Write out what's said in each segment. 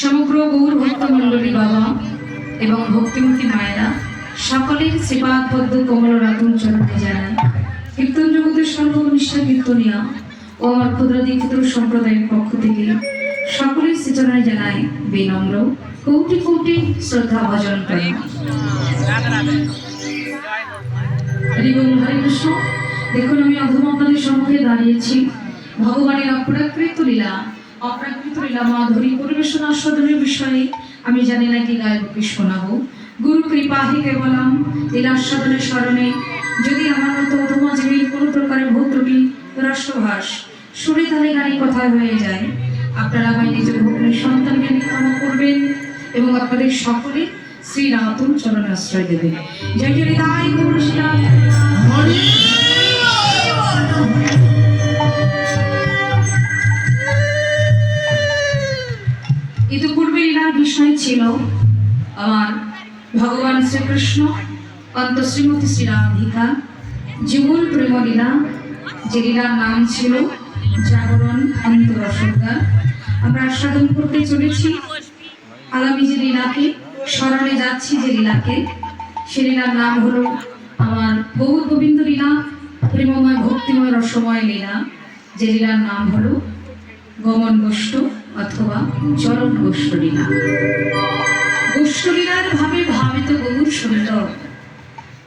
সমগ্র গৌর ভক্তমণ্ডলী বাবা এবং ভক্তিমতী মায়েরা সকলের পদ্ম কমল রাতুন চরণে জানায়। কীর্তন জগতের সর্বনিষ্ঠা কীর্তনিয়া ও আমার ক্ষুদ্র সম্প্রদায়ের পক্ষ থেকে সকলের শ্রীচরণে জানায় বিনম্র কোটি কোটি শ্রদ্ধা ভজন করে দেখুন আমি অধম আপনাদের সম্মুখে দাঁড়িয়েছি। ভগবানের অপ্রাকৃত লীলা অপ্রাকৃত লীলা মাধুরী পরিবেশন আস্বাদনের বিষয়ে আমি জানি না কি গাইব কি শোনাবো। গুরু কৃপা, হি কেবলম লীলাস্বাদনের স্মরণে, যদি আমার মতো অধমা জীবীর কোনো প্রকারের ভূত ত্রুটি রাষ্ট্রভাস শুনে তাহলে গাড়ি কথায় হয়ে যায়। আপনারা আমায় নিজের ভগ্নের সন্তানকে নিকামা করবেন এবং আপনাদের সকলে শ্রী চরণ আশ্রয় দেবেন। জয় জয় তাই গৌর শ্রীরাম ইতিপূর্বে লীলার বিষয় ছিল আমার ভগবান শ্রীকৃষ্ণ, অন্ত শ্রীমতী শ্রীরাধিকা জীবন প্রেম লীলা, যে লীলার নাম ছিল জাগরণ অন্তরসজ্ঞা। আমরা আস্বাদন করতে চলেছি। আগামী যে লীলাকে, স্মরণে যাচ্ছি যে লীলাকে, সে লীলার নাম হলো আমার বহু গোবিন্দ লীলা, প্রেমময়, ভক্তিময়, রসময় লীলা, যে লীলার নাম হলো গমন গোষ্ঠ চরণ গোষ্ঠ লীলার ভাবে ভাবিত বহু সুন্দর।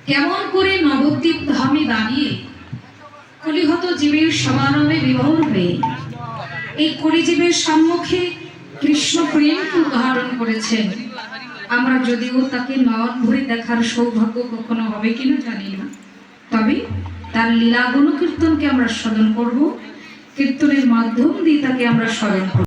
কেমন করে নবদ্বীপ ধামে দাঁড়িয়ে কলিহত জীবের সমারোহে বিভোর হয়ে এই কলিজীবের সম্মুখে কৃষ্ণ প্রেমকে উদাহরণ করেছেন। আমরা যদিও তাকে নয়ন ভরে দেখার সৌভাগ্য কখনো হবে কিনা জানি না। তবে তার লীলা গুণ কীর্তনকে আমরা স্মরণ করব। কীর্তনের মাধ্যম দিয়ে তাকে আমরা স্মরণ করব।